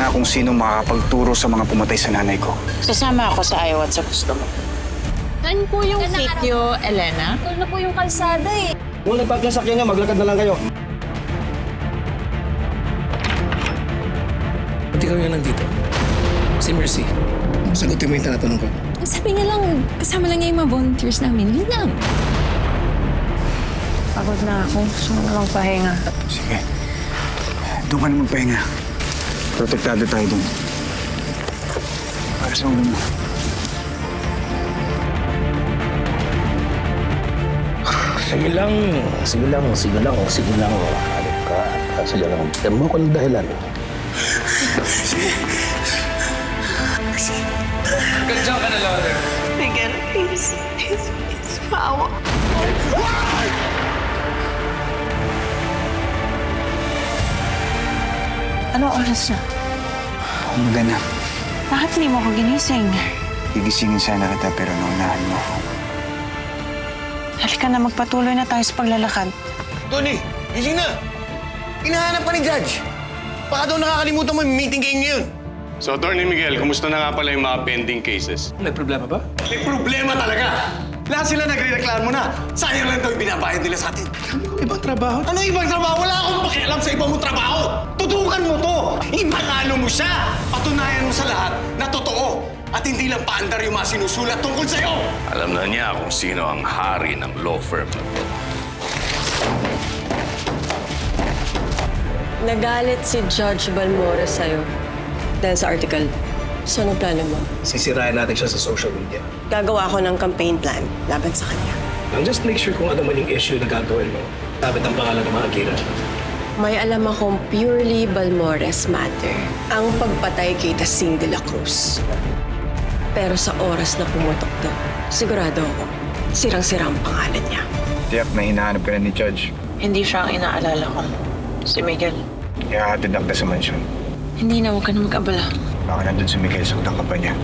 na kung sino makakapagturo sa mga pumatay sa nanay ko. Sasama ako sa ayaw at sa gusto mo. Saan po yung sityo, Elena? Ito na po yung kalsada eh. Kung nagpagkasakyan nyo, maglakad na lang kayo. Hindi kami nga nandito. Si Mercy. Sagutin mo yung tinatanong ko. Sabi niya lang, kasama lang niya yung mga volunteers namin. Yun lang. Pagod na ako. Gusto ko na magpahinga. Sige. Doon ka na magpahinga. Protektado tayo doon. Para sa ulo mo. Sige lang. Sige lang. Sige lang. Sige lang. Halip ka. Ah, Sige lang. Yan mo ko ng dahilan. Miguel, please. Please, please. Maawa. Ano oras na? Umaga na. Bakit hindi mo ako ginising? Gigisingin sana kita pero naunahan mo ako. Halika na, magpatuloy na tayo sa paglalakad. Tony, gising na! Hinahanap ka ni Judge. Baka daw nakakalimutan mo yung meeting kayo ngayon. So, Attorney Miguel, kumusta na nga pala yung mga pending cases? May problema ba? May problema talaga! Lahat sila nagre-reklamo na. Sayang lang daw yung binabayad nila sa atin. Ibang trabaho. Ano ibang trabaho? Wala akong pakialam sa ibang mong trabaho! Tutukan mo to! Imanalo mo siya! Patunayan mo sa lahat na totoo at hindi lang paandar yung mga sinusulat tungkol sa'yo! Alam na niya kung sino ang hari ng law firm na to. Nagalit si Judge Balmora sa'yo dahil sa article. So, anong plano mo? Sisirayan natin siya sa social media. Gagawa ako ng campaign plan laban sa kanya. Ang just make sure kung ano man yung issue na gagawin mo. Dapat ang pangalan ng mga gira. May alam akong purely Balmores matter. Ang pagpatay kay Tasing de la Cruz. Pero sa oras na pumutok to, sigurado ako, sirang-sira ang pangalan niya. Tiyak na hinahanap ka na ni Judge. Hindi siya ang inaalala ko. Si Miguel. Kaya hatidak na sa mansyon. Hindi na, huwag ka na mag-abala. Baka nandun si Miguel sa kampanya.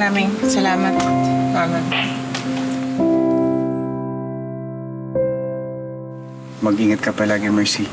Maraming salamat, Mama. Mag-ingat ka palagi, Mercy.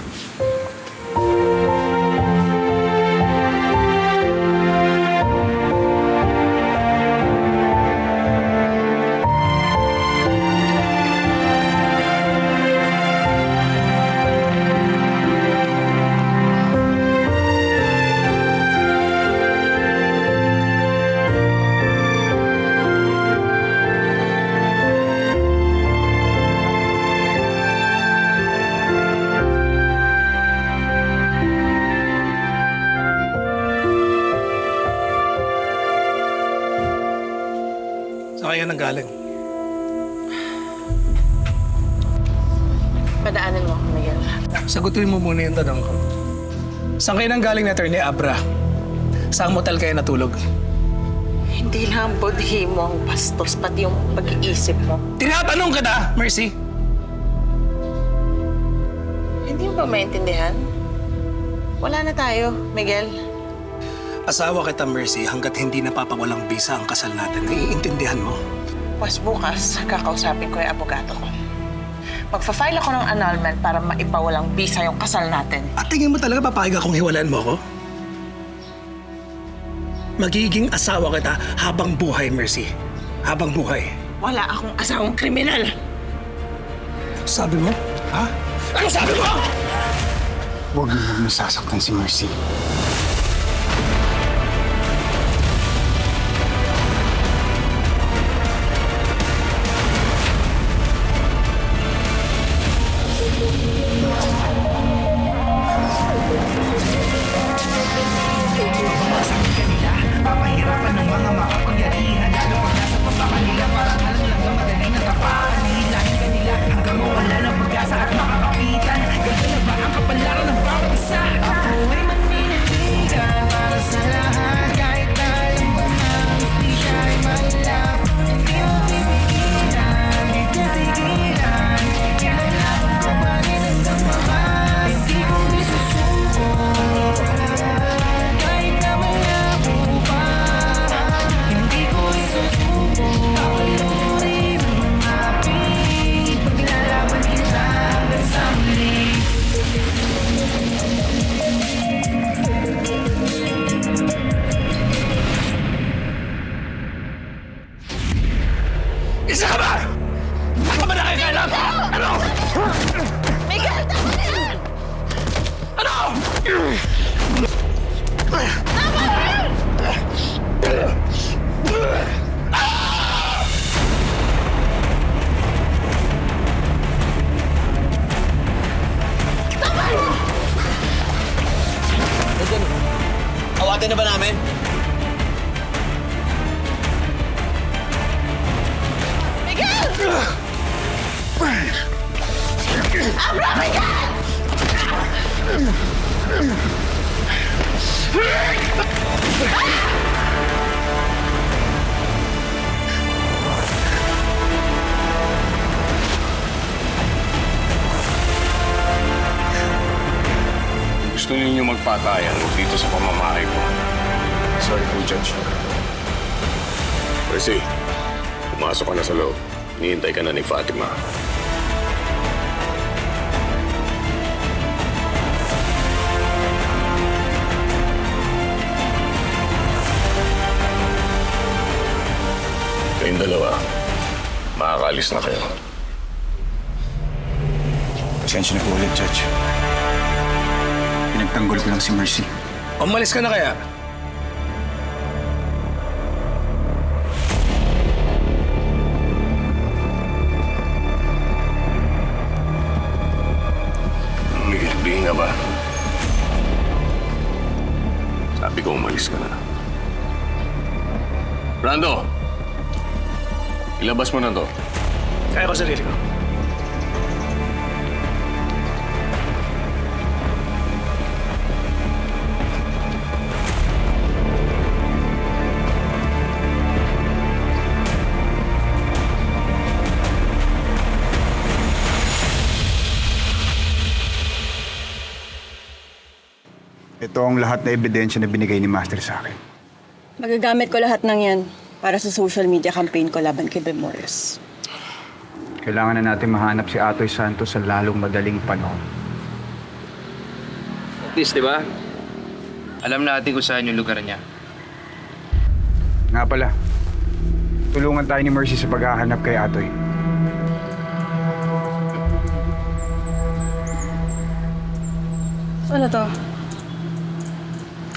Saan kaya nang galing? Padaanin mo ako, Miguel. Sagutin mo muna yung tanong ko. Saan kayo nang galing na attorney Abra? Saan motel kayo natulog? Hindi lang ang budhi mo ang bastos, pati yung pag-iisip mo. Tinatanong ka na, Mercy. Hindi mo ba maintindihan? Wala na tayo, Miguel. Asawa kita, Mercy, hanggat hindi napapawalang bisa ang kasal natin. Naiintindihan mo? Pas bukas, kakausapin ko yung abogado ko. Magfa-file ako ng annulment para maipawalang bisa yung kasal natin. At tingin mo talaga papayag akong hiwalaan mo ako? Magiging asawa kita habang buhay, Mercy. Habang buhay. Wala akong asawang kriminal. Sabi mo? Ha? Ano sabi mo? Huwag mo huwag masasaktan si Mercy. Ninyo magpatayan dito sa pamamahay ko. Sorry po, Judge. Percy, pumasok ka na sa loob. Hinihintay ka na ni Fatima. Kayong dalawa, makakaalis na kayo. Pasensya na po ulit, Judge. Pinagtanggol ko lang si Mercy. Umalis ka na kaya? Miguel, bihin ka ba? Sabi ko umalis ka na. Brando! Ilabas mo na to. Kaya ko sarili ko. Ito ang lahat na ebidensya na binigay ni Master sa akin. Magagamit ko lahat ng yan para sa social media campaign ko laban kay Bemores. Kailangan na natin mahanap si Atoy Santos sa lalong madaling panahon. At least, di ba? Alam natin kung saan yung lugar niya. Nga pala, tulungan tayo ni Mercy sa paghahanap kay Atoy. Ano to?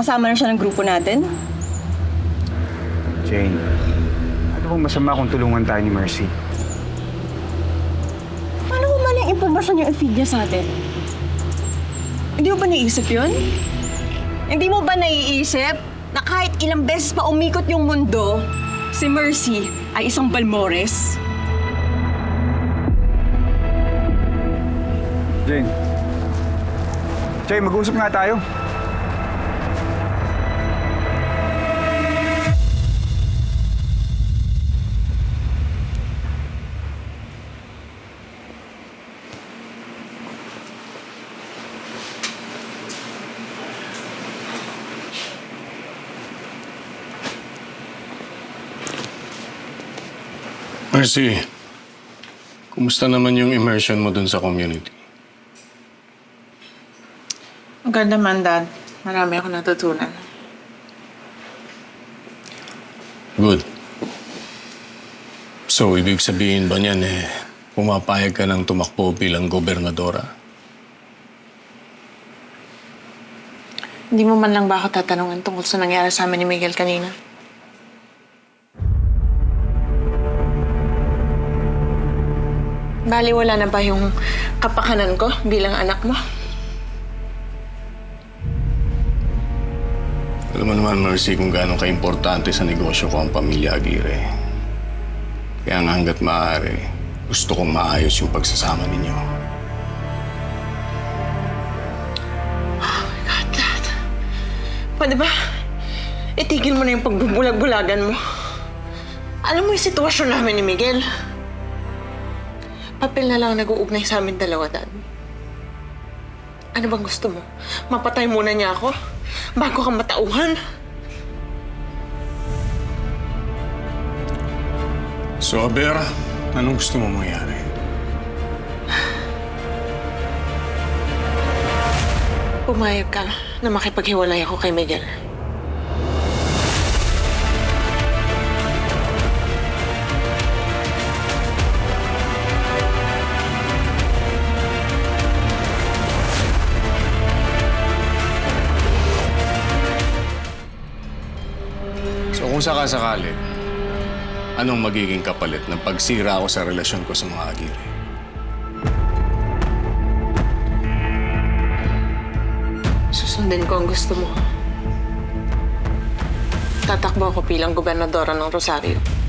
Kasama na siya ng grupo natin? Jane, ano bang masama kung tulungan tayo ni Mercy? Paano mo man yung impormasyon yung i-feed niya sa atin? Hindi mo ba naiisip yun? Hindi mo ba naiisip na kahit ilang beses pa umikot yung mundo, si Mercy ay isang Balmores? Jane. Jane, mag-usap nga tayo. Mercy, kumusta naman yung immersion mo dun sa community? Maganda man, Dad. Marami ako natutunan. Good. So, ibig sabihin ba niyan eh, pumapayag ka ng tumakbo bilang gobernadora? Hindi mo man lang ba ako tatanungin tungkol sa nangyari sa amin ni Miguel kanina? Bali, wala na ba yung kapakanan ko bilang anak mo? Alam mo naman, Mercy, kung gaano ka-importante sa negosyo ko ang pamilya Aguirre. Kaya nga hanggat maaari, gusto kong maayos yung pagsasama ninyo. God, Dad. Pwede ba? Itigil mo na yung pagbubulag-bulagan mo. Alam mo yung sitwasyon namin ni Miguel. Papel na lang ang nag-uugnay sa amin dalawa, Dad. Ano bang gusto mo? Mapatay muna niya ako? Bago ka matauhan? So, Aber, anong gusto mo mangyari? Pumayag ka na makipaghiwalay ako kay Miguel. Kung sakasakali, anong magiging kapalit ng pagsira ko sa relasyon ko sa mga Aguirre? Susundin ko ang gusto mo. Tatakbo ako bilang gobernadora ng Rosario.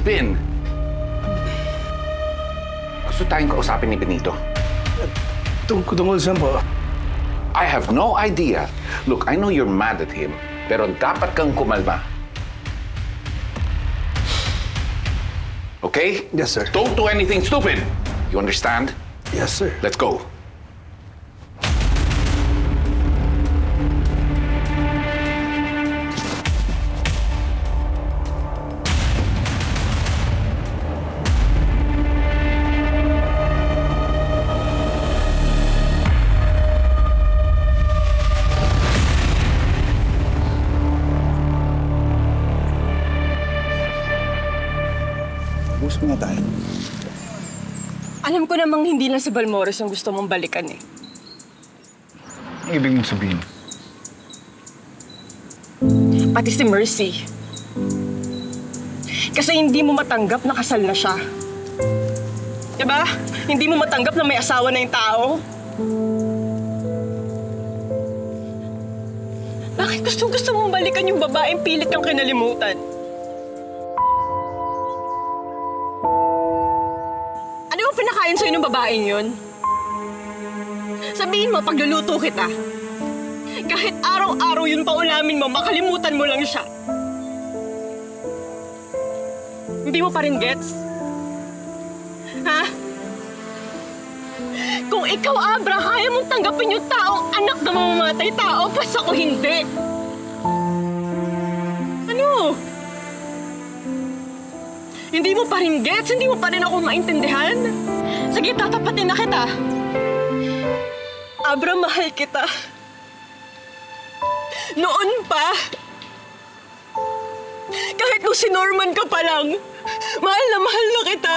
Been? Gusto tayong kausapin ni Benito. Tungkol tungkol saan po? I have no idea. Look, I know you're mad at him, pero dapat kang kumalma. Okay? Yes, sir. Don't do anything stupid. You understand? Yes, sir. Let's go. Namang hindi lang si Balmores yung gusto mong balikan eh. Ang ibig mong sabihin? Pati si Mercy. Kasi hindi mo matanggap na kasal na siya. Diba? Hindi mo matanggap na may asawa na yung tao. Bakit gusto gusto mong balikan yung babaeng pilit kang kinalimutan? Pinakain sa'yo ng babaeng yun? Sabihin mo, pagluluto kita. Kahit araw-araw yun pa ulamin mo, makalimutan mo lang siya. Hindi mo pa rin gets? Ha? Kung ikaw, Abra, kaya mong tanggapin yung taong anak na mamamatay tao, pas ako hindi. Ano? Hindi mo pa rin gets? Hindi mo pa rin ako maintindihan? Sige, tatapatin na kita. Abra, mahal kita. Noon pa. Kahit nung si Norman ka pa lang, mahal na mahal na kita.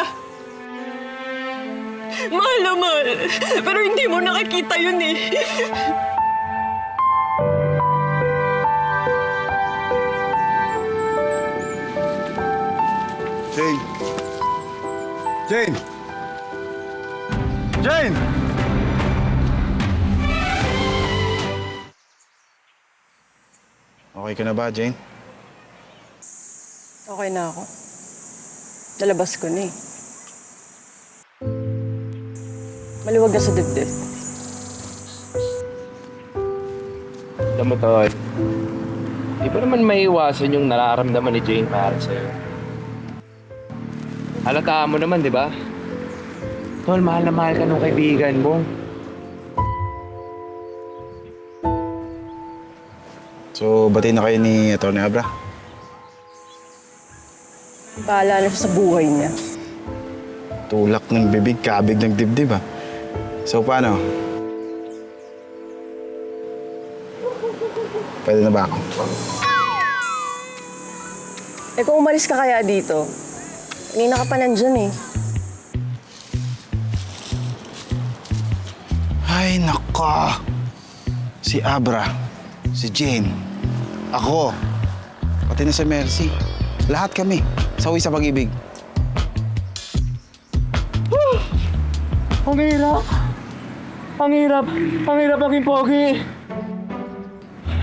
Mahal na mahal. Pero hindi mo nakikita yun eh. Jane! Jane! Jane! Okay ka na ba, Jane? Okay na ako. Nalabas ko na eh. Maluwag na sa dibdib. Alam mo, Tol, di ba naman may iwasan yung nararamdaman ni Jane para sa'yo? Halata mo naman, di ba? Tol, mahal na mahal ka nung kaibigan mo. So, bati na kayo ni Atty. Abra? Bahala na siya sa buhay niya. Tulak ng bibig, kabig ng dibdib ah. So, paano? Pwede na ba ako? Eh kung umalis ka kaya dito, kanina ka pa nandyan eh. Ay, nako! Si Abra, si Jane, ako, pati na si Mercy. Lahat kami, sawi sa pag-ibig. Ang hirap. Ang hirap. Ang hirap maging pogi.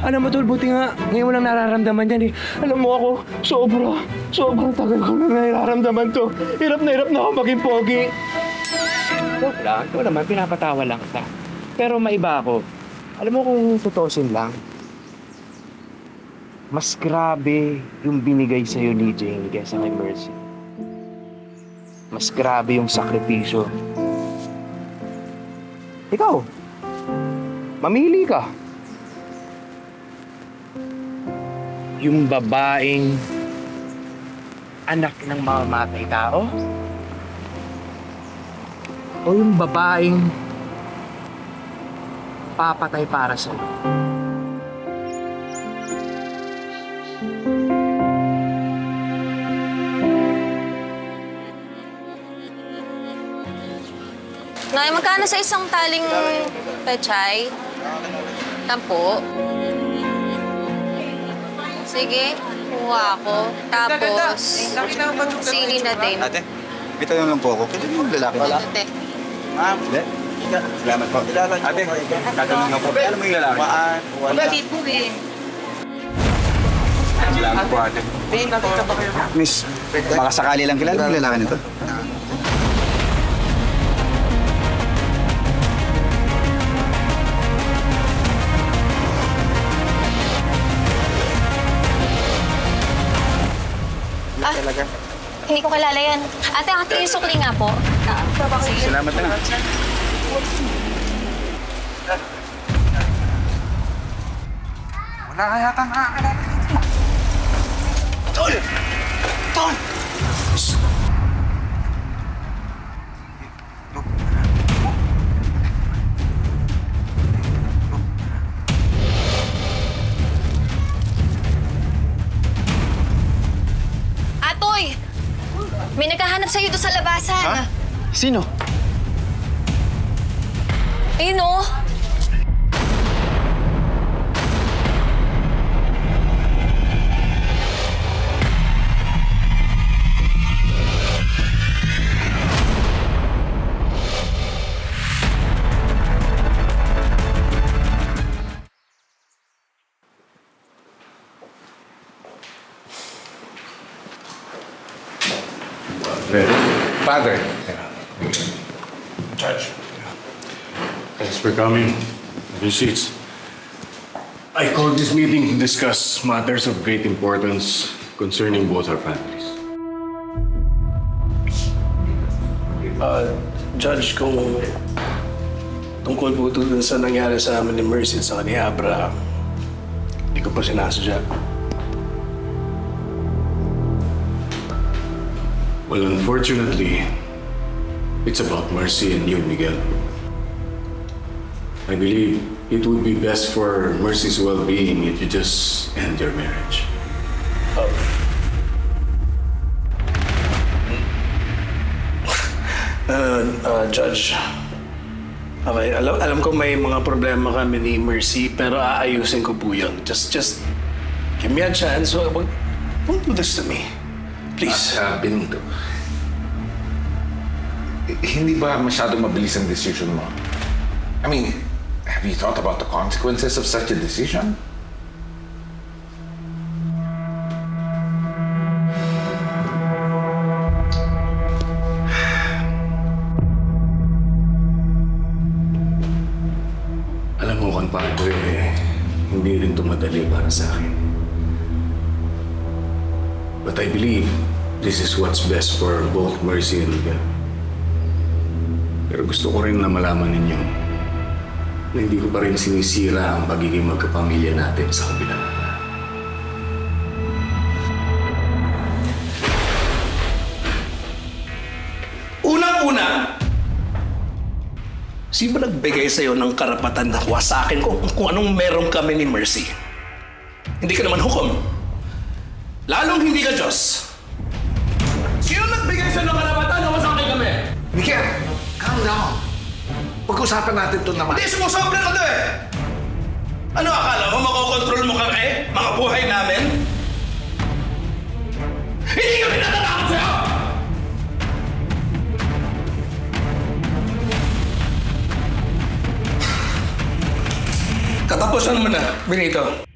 Alam mo, Tol, buti nga. Ngayon mo lang nararamdaman yan eh. Alam mo ako, sobra. Sobrang tagal ko na nararamdaman to. Hirap na hirap na ako maging pogi. Wala. Ito naman, pinapatawa lang kita. Pero maiba ako. Alam mo kung tutusin lang, mas grabe yung binigay sa'yo ni Jane kaysa kay Mercy. Mas grabe yung sakripisyo ikaw, mamili ka. Yung babaeng anak ng mamamatay tao? O yung babaeng papatay para sa'yo? Nay, magkano sa isang taling pechay? Tampo. Sige, kuha ako. Tapos, sili na din. Ate, bitaw lang po ako. Kailan yung lalaki? Ate. Ma'am, hindi. Salamat po. Ate, tatanong nga po. Alam mo yung lalaki? Waan, wala. Dito eh. Salamat po ate. Miss, baka sakali lang kilala yung lalaki nito. Ah, hindi ko kilala yan. Ate, ate, yung sukli nga po. Ah, sige. Salamat na lang. Wala kaya kang nakakilala dito. Tol! Tol! Atoy! May naghahanap sa'yo doon sa labasan. Ha? Sino? Ayun oh. For coming. Have your seats. I called this meeting to discuss matters of great importance concerning both our families. Uh, Judge, kung tungkol po ito dun sa nangyari sa amin ni Mercy at sa ni Abra, hindi ko pa sinasadya. Well, unfortunately, it's about Mercy and you, Miguel. I believe it would be best for Mercy's well-being if you just end your marriage. Uh, uh, Judge, okay, alam, alam ko may mga problema kami ni Mercy, pero aayusin ko po yun. Just, just give me a chance. Wag, wag, don't do this to me. Please. Ah, Benito. eh, Hindi ba masyadong mabilis ang decision mo? I mean, have you thought about the consequences of such a decision? Alam mo, kung paano eh, hindi rin tumadali para sa akin. But I believe this is what's best for both Mercy and Miguel. Pero gusto ko rin na malaman ninyo na hindi ko pa rin sinisira ang pagiging magkapamilya natin sa kabila ng lahat. Unang-una, sino ba nagbigay sa'yo ng karapatan na kuha sa akin kung, kung anong meron kami ni Mercy? Hindi ka naman hukom. Lalong hindi ka Diyos. Pag-usapan natin ito naman. Hindi, sumusobra ka to eh! Ano akala mo makokontrol mo kami? Mga buhay namin? Hindi kami natatakot sa'yo! Katapusan mo na, Benito.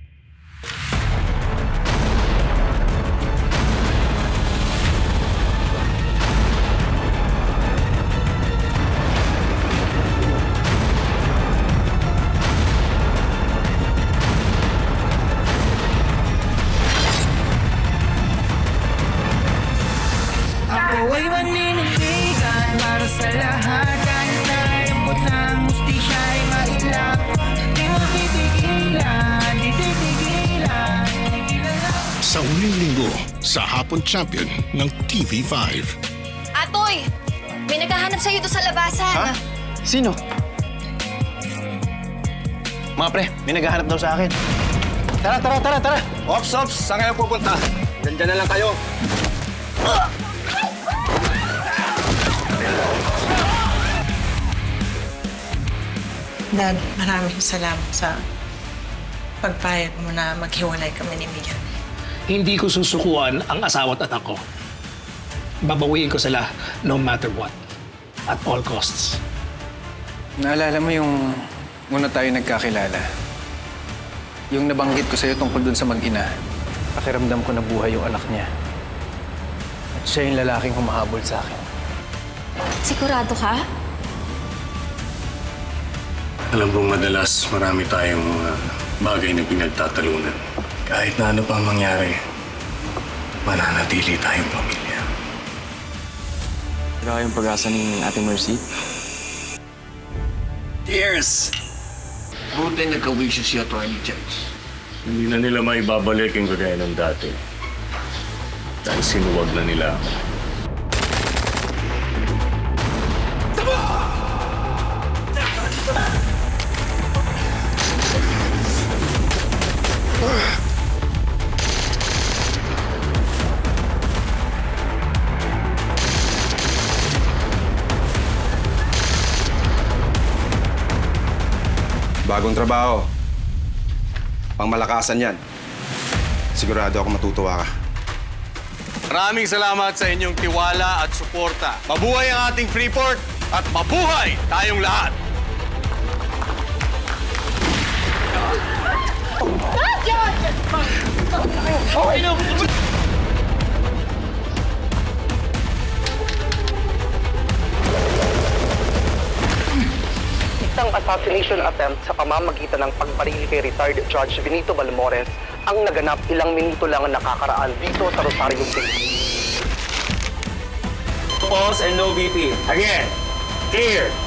Ako'y maninindigan para sa lahat Kahit tayo mo ng mustisya ay mailap Di mo titigilan, di Sa linggo, sa Hapon Champion ng TV5 Atoy! May naghahanap sa'yo doon sa labasan Ha? Sino? Mga pre, may naghahanap daw sa akin. Tara, tara, tara, tara! Ops, ops! Saan kayo pupunta? Diyan, na lang kayo. Ah! Dad, maraming salamat sa pagpayag mo na maghiwalay kami ni Mia. Hindi ko susukuan ang asawa at anak ko. Babawiin ko sila no matter what. At all costs. Naalala mo yung una tayo nagkakilala? Yung nabanggit ko sa'yo tungkol dun sa mag-ina. Pakiramdam ko na buhay yung anak niya. At siya yung lalaking humahabol sa akin. Sigurado ka? Alam kong madalas marami tayong mga bagay na pinagtatalunan. Kahit na ano pang mangyari, mananatili tayong pamilya. Ikaw yung pag-asa ni Ate Mercy? Cheers! Buti nagka-wishes si Attorney Judge. Hindi na nila maibabalik yung kagaya ng dati. Dahil sinuwag na nila ako. Bagong trabaho. Pangmalakasan yan. Sigurado ako matutuwa ka. Maraming salamat sa inyong tiwala at suporta. Mabuhay ang ating Freeport at mabuhay tayong lahat! Isang assassination attempt sa pamamagitan ng pagbarili kay retired Judge Benito Balmores ang naganap ilang minuto lang nakakaraan dito sa Rosario City. Pause and no BP. Again, clear.